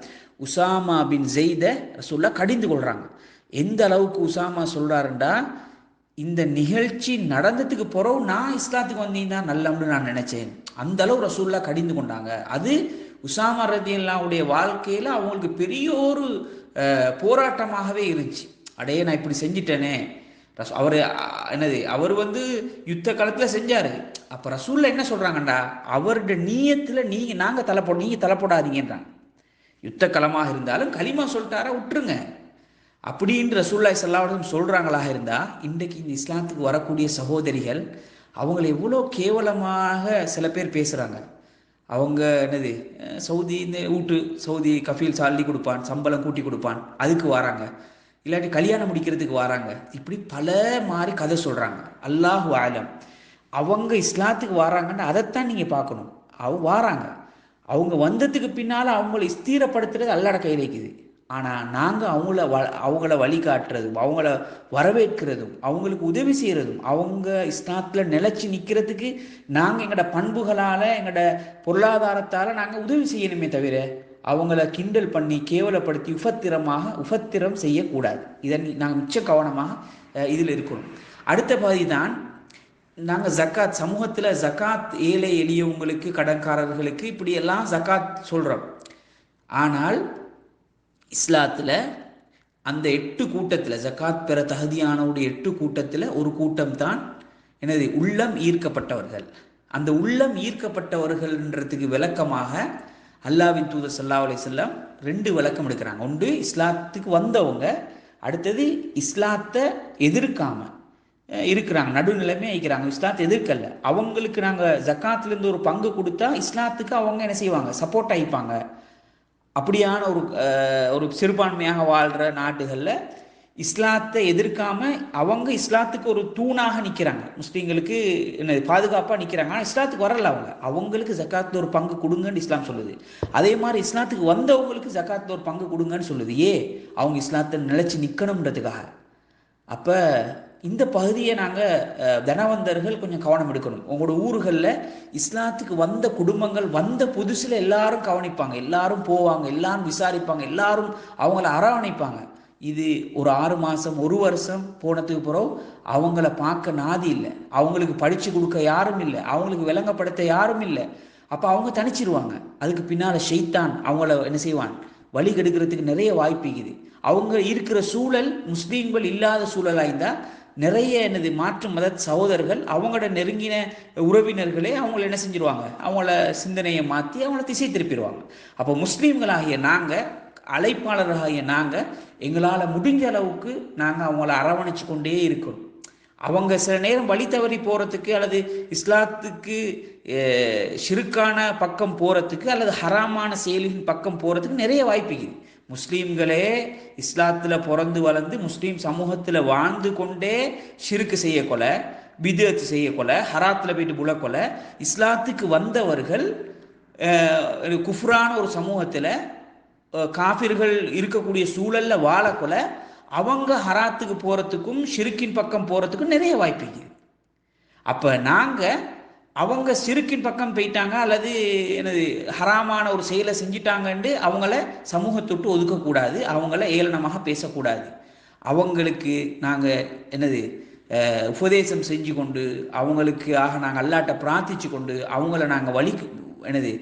உசாமா பின் ஜெய்த ரசூல்லா கடிந்து கொள்கிறாங்க எந்த அளவுக்கு உசாமா சொல்கிறாருண்டா இந்த நிகழ்ச்சி நடந்ததுக்கு பிறகு நான் இஸ்லாத்துக்கு வந்தீங்கன்னா நல்லம்னு நான் நினைச்சேன். அந்த அளவு ரசூல்லா கடிந்து கொண்டாங்க. அது உசாமா ரதியல்லாவுடைய வாழ்க்கையில் அவங்களுக்கு பெரிய ஒரு போராட்டமாகவே இருந்துச்சு. அடையே நான் இப்படி செஞ்சிட்டேனே. ரசூ அவர் என்னது அவர் வந்து யுத்த காலத்தில் செஞ்சார். அப்போ ரசூலில் என்ன சொல்கிறாங்கண்டா அவருடைய நீயத்தில் நீங்கள் நாங்கள் தலைப்போ நீங்கள் தலைப்படாதீங்கன்றாங்க யுத்த களமாக இருந்தாலும் களிமா சொல்லிட்டாரா விட்டுருங்க. அப்படின்ற ரசூல்லாய் செல்லாவிடம் சொல்கிறாங்களாக இருந்தால் இன்றைக்கு இந்த இஸ்லாத்துக்கு வரக்கூடிய சகோதரிகள் அவங்கள எவ்வளோ கேவலமாக சில பேர் பேசுகிறாங்க அவங்க என்னது சவுதி இந்த ஊட்டு சவுதி கஃபீல் சாலி கொடுப்பான் சம்பளம் கூட்டி கொடுப்பான் அதுக்கு வராங்க. இல்லாட்டி கல்யாணம் முடிக்கிறதுக்கு வராங்க. இப்படி பல மாதிரி கதை சொல்கிறாங்க அல்லாஹு ஆலம் அவங்க இஸ்லாத்துக்கு வராங்கன்னு அதைத்தான் நீங்கள் பார்க்கணும். அவ வாராங்க. அவங்க வந்ததுக்கு பின்னால் அவங்கள ஸ்தீரப்படுத்துறது அல்லாட கையில் வைக்குது. ஆனால் நாங்கள் அவங்கள வ அவங்கள வழிகாட்டுறதும் அவங்கள வரவேற்கிறதும் அவங்களுக்கு உதவி செய்கிறதும் அவங்க இஸ்லாத்தில் நிலச்சி நிற்கிறதுக்கு நாங்கள் எங்களோட பண்புகளால் எங்களோட பொருளாதாரத்தால் நாங்கள் உதவி செய்யணுமே தவிர அவங்கள கிண்டல் பண்ணி கேவலப்படுத்தி உபத்திரமாக உபத்திரம் செய்யக்கூடாது. இதை நாங்கள் மிச்ச கவனமாக இதில் இருக்கணும். அடுத்த பகுதி தான் நாங்கள் ஜக்காத் சமூகத்தில் ஜக்காத் ஏழை எளியவங்களுக்கு கடன்காரர்களுக்கு இப்படியெல்லாம் ஜக்காத் சொல்கிறோம் ஆனால் இஸ்லாத்தில் அந்த எட்டு கூட்டத்தில் ஜக்காத் பெற தகுதியானவுடைய எட்டு கூட்டத்தில் ஒரு கூட்டம் தான் எனது உள்ளம் ஈர்க்கப்பட்டவர்கள். அந்த உள்ளம் ஈர்க்கப்பட்டவர்கள்ன்றதுக்கு விளக்கமாக அல்லாவின் தூதர் சல்லா அலி செல்லம் ரெண்டு விளக்கம் எடுக்கிறாங்க. ஒன்று இஸ்லாத்துக்கு வந்தவங்க அடுத்தது இஸ்லாத்தை எதிர்க்காம இருக்கிறாங்க நடுநிலைமை ஆயிக்கிறாங்க இஸ்லாத்தை எதிர்க்கல. அவங்களுக்கு நாங்கள் ஜக்காத்துலேருந்து ஒரு பங்கு கொடுத்தா இஸ்லாத்துக்கு அவங்க என்ன செய்வாங்க? சப்போர்ட் ஆகிப்பாங்க. அப்படியான ஒரு ஒரு சிறுபான்மையாக வாழ்கிற நாடுகளில் இஸ்லாத்தை எதிர்க்காம அவங்க இஸ்லாத்துக்கு ஒரு தூணாக நிற்கிறாங்க முஸ்லீம்களுக்கு என்ன பாதுகாப்பாக நிற்கிறாங்க ஆனால் இஸ்லாத்துக்கு வரல அவங்க. அவங்களுக்கு ஜக்காத்தில் ஒரு பங்கு கொடுங்கன்னு இஸ்லாம் சொல்லுது. அதே மாதிரி இஸ்லாத்துக்கு வந்தவங்களுக்கு ஜக்காத்தில் ஒரு பங்கு கொடுங்கன்னு சொல்லுது. ஏ அவங்க இஸ்லாத்தை நிலச்சி நிற்கணுன்றதுக்காக அப்போ இந்த பகுதியை நாங்கள் தனவந்தர்கள் கொஞ்சம் கவனம் எடுக்கணும். உங்களோட ஊர்களில் இஸ்லாத்துக்கு வந்த குடும்பங்கள் வந்த புதுசில் எல்லாரும் கவனிப்பாங்க. எல்லாரும் போவாங்க எல்லாரும் விசாரிப்பாங்க எல்லாரும் அவங்கள அரவணைப்பாங்க. இது ஒரு ஆறு மாதம் ஒரு வருஷம் போனதுக்கு பிறகு அவங்கள பார்க்க நாதி இல்லை. அவங்களுக்கு படித்து கொடுக்க யாரும் இல்லை. அவங்களுக்கு விளங்கப்படுத்த யாரும் இல்லை. அப்போ அவங்க தனிச்சிருவாங்க. அதுக்கு பின்னால் ஷெய்தான் அவங்கள என்ன செய்வான்? வழி கெடுக்கிறதுக்கு நிறைய வாய்ப்பு இருக்குது. அவங்க இருக்கிற சூழல் முஸ்லீம்கள் இல்லாத சூழலாக இருந்தால் நிறைய எனது மாற்று மத சகோதரர்கள் அவங்களோட நெருங்கின உறவினர்களே அவங்கள என்ன செஞ்சிருவாங்க? அவங்கள சிந்தனையை மாற்றி அவங்கள திசை திருப்பிடுவாங்க. அப்போ முஸ்லீம்களாகிய நாங்கள் அழைப்பாளராகிய நாங்கள் எங்களால் முடிஞ்ச அளவுக்கு நாங்கள் அவங்கள அரவணைச்சு கொண்டே இருக்கணும். அவங்க சில நேரம் வழி தவறி போகிறதுக்கு அல்லது இஸ்லாத்துக்கு ஷிருக்கான பக்கம் போகிறதுக்கு அல்லது ஹராமான செயலின் பக்கம் போகிறதுக்கு நிறைய வாய்ப்பு இருக்குது. முஸ்லீம்களே இஸ்லாத்தில் பிறந்து வளர்ந்து முஸ்லீம் சமூகத்தில் வாழ்ந்து கொண்டே ஷிருக்கு செய்யக்கொல பிதத்து செய்யக்கொல ஹராத்தில் போயிட்டு புலக்கொலை இஸ்லாத்துக்கு வந்தவர்கள் குஃப்ரான ஒரு சமூகத்தில் காஃபிர்கள் இருக்கக்கூடிய சூழலில் வாழக்கொலை அவங்க ஹராத்துக்கு போகிறதுக்கும் ஷிருக்கின் பக்கம் போகிறதுக்கும் நிறைய வாய்ப்பு இருக்குது அப்போ நாங்கள் அவங்க சிறுக்கின் பக்கம் போயிட்டாங்க அல்லது எனது ஹராமான ஒரு செயலை செஞ்சிட்டாங்கன்ட்டு அவங்கள சமூகத்தொட்டு ஒதுக்கக்கூடாது அவங்கள ஏளனமாக பேசக்கூடாது. அவங்களுக்கு நாங்கள் என்னது உபதேசம் செஞ்சு கொண்டு அவங்களுக்கு ஆக நாங்கள் அல்லாட்ட பிரார்த்திச்சு கொண்டு அவங்கள நாங்கள் வழி என்னது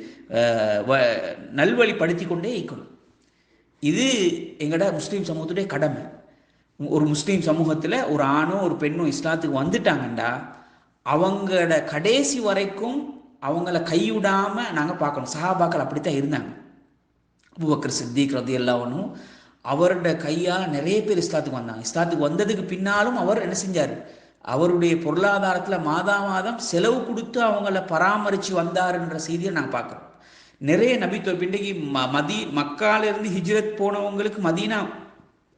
நல்வழிப்படுத்தி கொண்டே இருக்கணும். இது எங்களோட முஸ்லீம் சமூகத்துடைய கடமை. ஒரு முஸ்லீம் சமூகத்தில் ஒரு ஆணும் ஒரு பெண்ணும் இஸ்லாத்துக்கு வந்துட்டாங்கண்டா அவங்களோட கடைசி வரைக்கும் அவங்கள கைவிடாமல் நாங்கள் பார்க்கணும். சஹாபாக்கள் அப்படித்தான் இருந்தாங்க. அபுபக்கர் சித்திக் ரதி எல்லாவனும் அவரோட கையால் நிறைய பேர் இஸ்லாத்துக்கு வந்தாங்க. இஸ்லாத்துக்கு வந்ததுக்கு பின்னாலும் அவர் என்ன செஞ்சார்? அவருடைய பொருளாதாரத்தில் மாதா மாதம் செலவு கொடுத்து அவங்கள பராமரித்து வந்தாருன்ற செய்தியை நாங்கள் பார்க்குறோம். நிறைய நபித்துவ பிண்டைக்கு ம மதி மக்காலிருந்து ஹிஜ்ரத் போனவங்களுக்கு மதீனா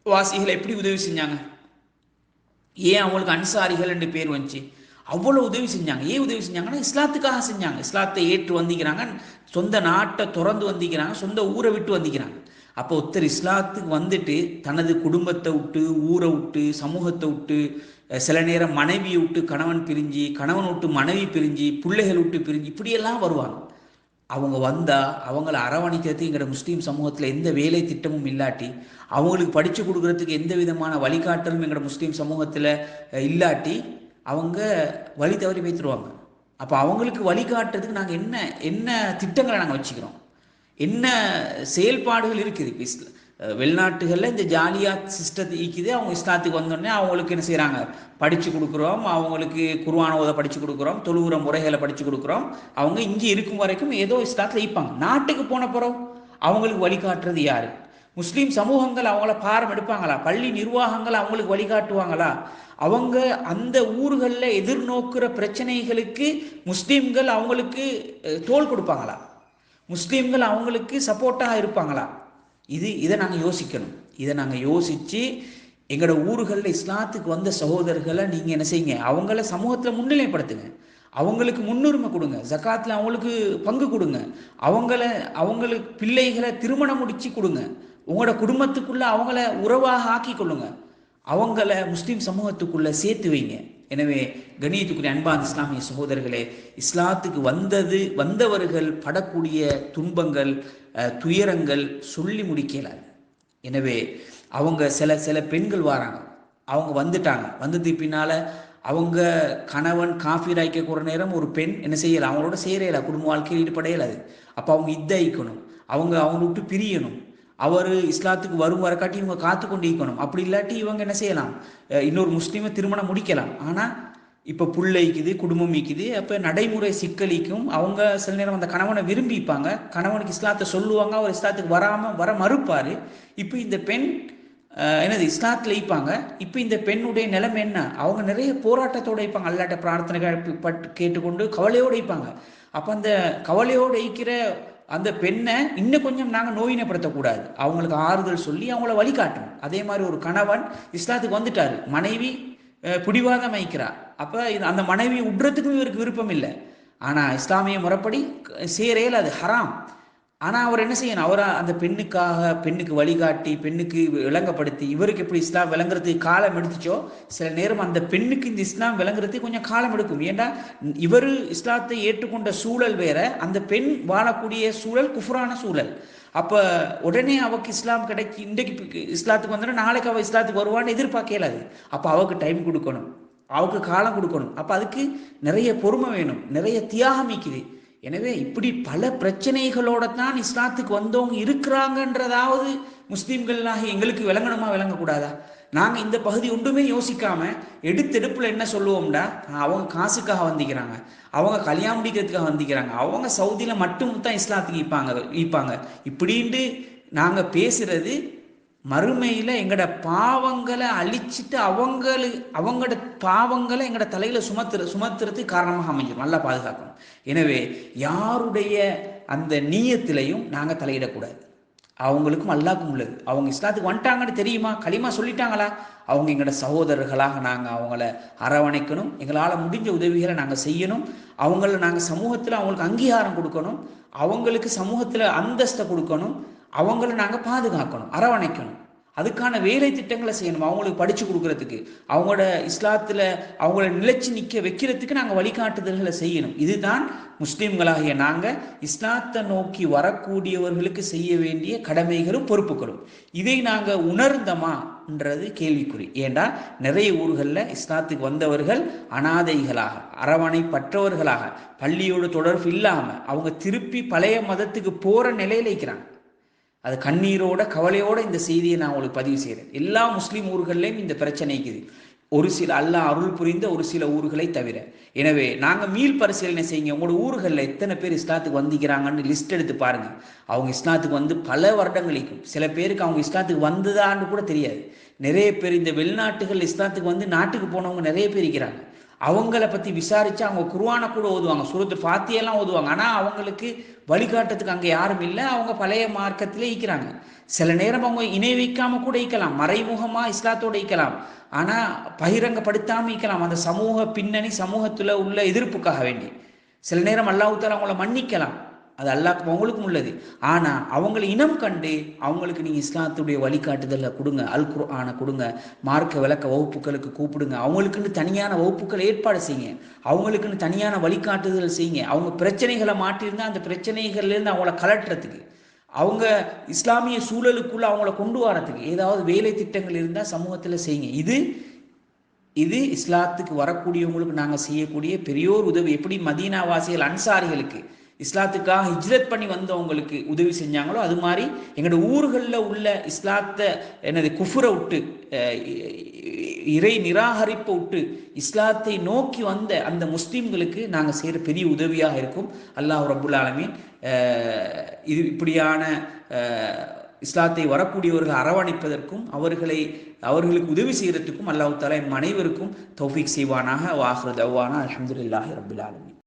வாசிகளை எப்படி உதவி செஞ்சாங்க? ஏன் அவங்களுக்கு அன்சாரிகள் என்று பேர் வந்துச்சு? அவ்வளோ உதவி செஞ்சாங்க. ஏன் உதவி செஞ்சாங்கன்னா இஸ்லாத்துக்காக செஞ்சாங்க. இஸ்லாத்தை ஏற்று வந்திக்கிறாங்க சொந்த நாட்டை திறந்து வந்திக்கிறாங்க சொந்த ஊரை விட்டு வந்திக்கிறாங்க அப்போ ஒருத்தர் இஸ்லாத்துக்கு வந்துட்டு தனது குடும்பத்தை விட்டு ஊரை விட்டு சமூகத்தை விட்டு சில நேரம் மனைவியை விட்டு கணவன் பிரிஞ்சு கணவன் விட்டு மனைவி பிரிஞ்சு பிள்ளைகள் விட்டு பிரிஞ்சு இப்படியெல்லாம் வருவாங்க. அவங்க வந்தால் அவங்கள அரவணைக்கிறதுக்கு எங்களோட முஸ்லீம் சமூகத்தில் எந்த வேலை திட்டமும் இல்லாட்டி அவங்களுக்கு படித்து கொடுக்குறதுக்கு எந்த விதமான வழிகாட்டலும் எங்களோட முஸ்லீம் சமூகத்தில் இல்லாட்டி அவங்க வழி தவறி வைத்துருவாங்க. அப்போ அவங்களுக்கு வழிகாட்டுறதுக்கு நாங்கள் என்ன என்ன திட்டங்களை நாங்கள் வச்சுக்கிறோம்? என்ன செயல்பாடுகள் இருக்குது? இப்போ வெளிநாட்டுகளில் இந்த ஜாலியா சிஸ்டத்தை ஈக்குது அவங்க இஸ்லாத்துக்கு வந்தோடனே அவங்களுக்கு என்ன செய்கிறாங்க படித்து கொடுக்குறோம் அவங்களுக்கு குருவான உதவ படித்து கொடுக்குறோம் தொழுகிற முறைகளை படித்து கொடுக்குறோம். அவங்க இங்கே இருக்கும் வரைக்கும் ஏதோ இஸ்லாத்தில் ஈப்பாங்க நாட்டுக்கு போன பிறகு அவங்களுக்கு வழிகாட்டுறது யார்? முஸ்லீம் சமூகங்கள் அவங்கள பாரம் எடுப்பாங்களா? பள்ளி நிர்வாகங்கள் அவங்களுக்கு வழிகாட்டுவாங்களா அவங்க அந்த ஊர்களில் எதிர்நோக்கிற பிரச்சனைகளுக்கு முஸ்லீம்கள் அவங்களுக்கு தோல் தோள் கொடுப்பாங்களா? முஸ்லீம்கள் அவங்களுக்கு சப்போர்ட்டாக இருப்பாங்களா? இது இதை நாங்கள் யோசிக்கணும். இதை நாங்கள் யோசித்து எங்களோட ஊர்களில் இஸ்லாத்துக்கு வந்த சகோதரர்களை நீங்கள் என்ன செய்யுங்க அவங்கள சமூகத்தில் முன்னிலைப்படுத்துங்க. அவங்களுக்கு முன்னுரிமை கொடுங்க ஜக்காத்தில் அவங்களுக்கு பங்கு கொடுங்க. அவங்கள அவங்களுக்கு பிள்ளைகளை திருமணம் முடிச்சு கொடுங்க. உங்களோட குடும்பத்துக்குள்ளே அவங்கள உறவாக ஆக்கி கொள்ளுங்கள் அவங்கள முஸ்லீம் சமூகத்துக்குள்ள சேர்த்து வைங்க. எனவே கணியத்துக்குரிய அன்பான் இஸ்லாமிய சகோதரர்களே இஸ்லாத்துக்கு வந்தது வந்தவர்கள் படக்கூடிய துன்பங்கள் துயரங்கள் சொல்லி முடிக்கலாது எனவே அவங்க சில சில பெண்கள் வராங்க. அவங்க வந்துட்டாங்க. வந்ததுக்கு பின்னால அவங்க கணவன் காஃபீர் ஆய்க்கக்கூட நேரம் ஒரு பெண் என்ன செய்யலை? அவங்களோட சேரையில குடும்ப வாழ்க்கையில் ஈடுபடையலாது அப்போ அவங்க இதாயிக்கணும் அவங்க அவங்கள விட்டு பிரியணும். அவர் இஸ்லாத்துக்கு வரும் வரக்காட்டி இவங்க காத்து கொண்டு இருக்கணும் அப்படி இல்லாட்டி இவங்க என்ன செய்யலாம்? இன்னொரு முஸ்லீமை திருமணம் முடிக்கலாம். ஆனால் இப்போ புள்ளைக்குது குடும்பம் ஈக்குது அப்போ நடைமுறை சிக்கலிக்கும் அவங்க சில நேரம் அந்த கணவனை விரும்பிப்பாங்க. கணவனுக்கு இஸ்லாத்தை சொல்லுவாங்க அவர் இஸ்லாத்துக்கு வராமல் வர மறுப்பார். இப்போ இந்த பெண் என்னது இஸ்லாத்தில் ஈப்பாங்க இப்போ இந்த பெண்ணுடைய நிலைமை என்ன? அவங்க நிறைய போராட்டத்தோட இருப்பாங்க அல்லாட்ட பிரார்த்தனைகள் பட்டு கேட்டுக்கொண்டு கவலையோடு இருப்பாங்க அப்போ அந்த கவலையோடு ஈக்கிற அந்த பெண்ணை இன்னும் கொஞ்சம் நாங்கள் நோயினப்படுத்தக்கூடாது. அவங்களுக்கு ஆறுதல் சொல்லி அவங்கள வழிகாட்டணும். அதே மாதிரி ஒரு கணவன் இஸ்லாத்துக்கு வந்துட்டார். மனைவி பிடிவாத பிடிவாதம் அப்போ அப்போ அந்த மனைவி விடுறதுக்கும் இவருக்கு விருப்பம் இல்லை. ஆனால் இஸ்லாமிய முறைப்படி சேரையில் அது ஹராம். ஆனால் அவர் என்ன செய்யணும்? அவர் அந்த பெண்ணுக்காக பெண்ணுக்கு வழிகாட்டி பெண்ணுக்கு விளங்கப்படுத்தி இவருக்கு எப்படி இஸ்லாம் விளங்குறதுக்கு காலம் எடுத்துச்சோ சில நேரம் அந்த பெண்ணுக்கு இந்த இஸ்லாம் விளங்குறதுக்கு கொஞ்சம் காலம் எடுக்கும். ஏன்னா இவர் இஸ்லாத்தை ஏற்றுக்கொண்ட சூழல் வேற அந்த பெண் வாழக்கூடிய சூழல் குஃப்ரான சூழல். அப்போ உடனே அவக்கு இஸ்லாம் கிடைக்கி இன்றைக்கு இஸ்லாத்துக்கு வந்தோன்னா நாளைக்கு அவள் இஸ்லாத்துக்கு வருவான்னு எதிர்பார்க்கலாது அப்போ அவக்கு டைம் கொடுக்கணும். அவக்கு காலம் கொடுக்கணும். அப்போ அதுக்கு நிறைய பொறுமை வேணும். நிறைய தியாகம் இருக்குது. எனவே இப்படி பல பிரச்சனைகளோட தான் இஸ்லாத்துக்கு வந்தவங்க இருக்கிறாங்கன்றதாவது முஸ்லீம்களாக எங்களுக்கு விளங்கணுமா விளங்கக்கூடாதா? நாங்கள் இந்த பகுதி ஒன்றுமே யோசிக்காம எடுத்தெடுப்பில் என்ன சொல்லுவோம்டா? அவங்க காசுக்காக வந்திக்கிறாங்க. அவங்க கல்யாணம் முடிக்கிறதுக்காக வந்திக்கிறாங்க. அவங்க சவுதியில் மட்டும் தான் இஸ்லாத்துக்கு ஈப்பாங்க ஈப்பாங்க இப்படின்ட்டு நாங்கள் பேசுறது மறுமையில் எங்களோட பாவங்களை அழிச்சிட்டு அவங்களு அவங்களோட பாவங்களை எங்களோட தலையில் சுமத்துற சுமத்துறதுக்கு காரணமாக அமைஞ்சிடும் நல்லா பாதுகாக்கணும். எனவே யாருடைய அந்த நீயத்திலையும் நாங்கள் தலையிடக்கூடாது. அவங்களுக்கும் அல்லாக்கும் உள்ளது. அவங்க இஸ்லாத்துக்கு வந்துட்டாங்கன்னு தெரியுமா? களிமா சொல்லிட்டாங்களா? அவங்க எங்களோட சகோதரர்களாக நாங்கள் அவங்கள அரவணைக்கணும். எங்களால் முடிஞ்ச உதவிகளை நாங்கள் செய்யணும். அவங்கள நாங்கள் சமூகத்தில் அவங்களுக்கு அங்கீகாரம் கொடுக்கணும். அவங்களுக்கு சமூகத்தில் அந்தஸ்தை கொடுக்கணும். அவங்கள நாங்கள் பாதுகாக்கணும் அரவணைக்கணும். அதுக்கான வேலை திட்டங்களை செய்யணும் அவங்களுக்கு படித்து கொடுக்கறதுக்கு. அவங்களோட இஸ்லாத்தில் அவங்கள நிலைச்சு நிற்க வைக்கிறதுக்கு நாங்கள் வழிகாட்டுதல்களை செய்யணும். இதுதான் முஸ்லீம்களாகிய நாங்கள் இஸ்லாத்தை நோக்கி வரக்கூடியவர்களுக்கு செய்ய வேண்டிய கடமைகளும் பொறுப்புகளும். இதை நாங்கள் உணர்ந்தமான்றது கேள்விக்குறி. ஏண்டா நிறைய ஊர்களில் இஸ்லாத்துக்கு வந்தவர்கள் அனாதைகளாக அரவணைப்பற்றவர்களாக பள்ளியோடு தொடர்பு இல்லாமல் அவங்க திருப்பி பழைய மதத்துக்கு போகிற நிலையில் இருக்கிறாங்க. அது கண்ணீரோட கவலையோட இந்த செய்தியை நான் உங்களுக்கு பதிவு செய்கிறேன் எல்லா முஸ்லீம் ஊர்கள்லையும் இந்த பிரச்சனை இருக்குது. ஒரு சில அல்லாஹ் அருள் புரிந்த ஒரு சில ஊர்களை தவிர. எனவே நாங்கள் மீள் பரிசீலனை செய்யுங்க. உங்களோட ஊர்களில் எத்தனை பேர் இஸ்லாத்துக்கு வந்திக்கிறாங்கன்னு லிஸ்ட் எடுத்து பாருங்க. அவங்க இஸ்லாத்துக்கு வந்து பல வருடங்களிக்கும் சில பேருக்கு அவங்க இஸ்லாத்துக்கு வந்ததான்னு கூட தெரியாது. நிறைய பேர் இந்த வெளிநாட்டுகள் இஸ்லாத்துக்கு வந்து நாட்டுக்கு போனவங்க நிறைய பேர் இருக்கிறாங்க. அவங்கள பற்றி விசாரித்து அவங்க குருவானை கூட ஓதுவாங்க. சுரத்து ஃபாத்தியெல்லாம் ஓதுவாங்க. ஆனால் அவங்களுக்கு வழிகாட்டுறதுக்கு அங்கே யாரும் இல்லை. அவங்க பழைய மார்க்கத்திலே ஈக்கிறாங்க சில நேரம் அவங்க இணை வைக்காமல் கூட ஈக்கலாம் மறைமுகமாக இஸ்லாத்தோட ஈக்கலாம் ஆனால் பகிரங்கப்படுத்தாமல் ஈக்கலாம் அந்த சமூக பின்னணி சமூகத்தில் உள்ள எதிர்ப்புக்காக வேண்டி. சில நேரம் அல்லாஹுத்தால அவங்கள மன்னிக்கலாம். அது அல்லாஹ் அவங்களுக்கும் உள்ளது. ஆனால் அவங்களை இனம் கண்டு அவங்களுக்கு நீங்கள் இஸ்லாத்துடைய வழிகாட்டுதலை கொடுங்க அல் குர்ஆனை கொடுங்க மார்க்க விளக்க வகுப்புகளுக்கு கூப்பிடுங்க. அவங்களுக்குன்னு தனியான வகுப்புகள் ஏற்பாடு செய்யுங்க. அவங்களுக்குன்னு தனியான வழிகாட்டுதல் செய்யுங்க. அவங்க பிரச்சனைகளை மாட்டியிருந்தால் அந்த பிரச்சனைகள்லேருந்து அவங்கள கலட்டுறதுக்கு. அவங்க இஸ்லாமிய சூழலுக்குள்ள அவங்கள கொண்டு வரதுக்கு ஏதாவது வேலை திட்டங்கள் இருந்தால் சமூகத்தில் செய்யுங்க. இது இது இஸ்லாத்துக்கு வரக்கூடியவங்களுக்கு நாங்கள் செய்யக்கூடிய பெரியோர் உதவி. எப்படி மதீனாவாசிகள் அன்சாரிகளுக்கு இஸ்லாத்துக்காக ஹிஜ்ரத் பண்ணி வந்தவங்களுக்கு உதவி செஞ்சாங்களோ அது மாதிரி எங்களோட ஊர்களில் உள்ள இஸ்லாத்தை என்னது குஃபுரை விட்டு இறை நிராகரிப்பை விட்டு இஸ்லாத்தை நோக்கி வந்த அந்த முஸ்லீம்களுக்கு நாங்கள் செய்கிற பெரிய உதவியாக இருக்கும். அல்லாஹ் ரபுல் ஆலமீன் இது இப்படியான இஸ்லாத்தை வரக்கூடியவர்கள் அரவணைப்பதற்கும் அவர்களை அவர்களுக்கு உதவி செய்கிறதுக்கும் அல்லாஹ் தாலா என் அனைவருக்கும் தௌஃபிக் செய்வானாக. வாஹ்ரத் அவ்வானா அஹமதுல்லாஹி ரபுல் ஆலமீன்.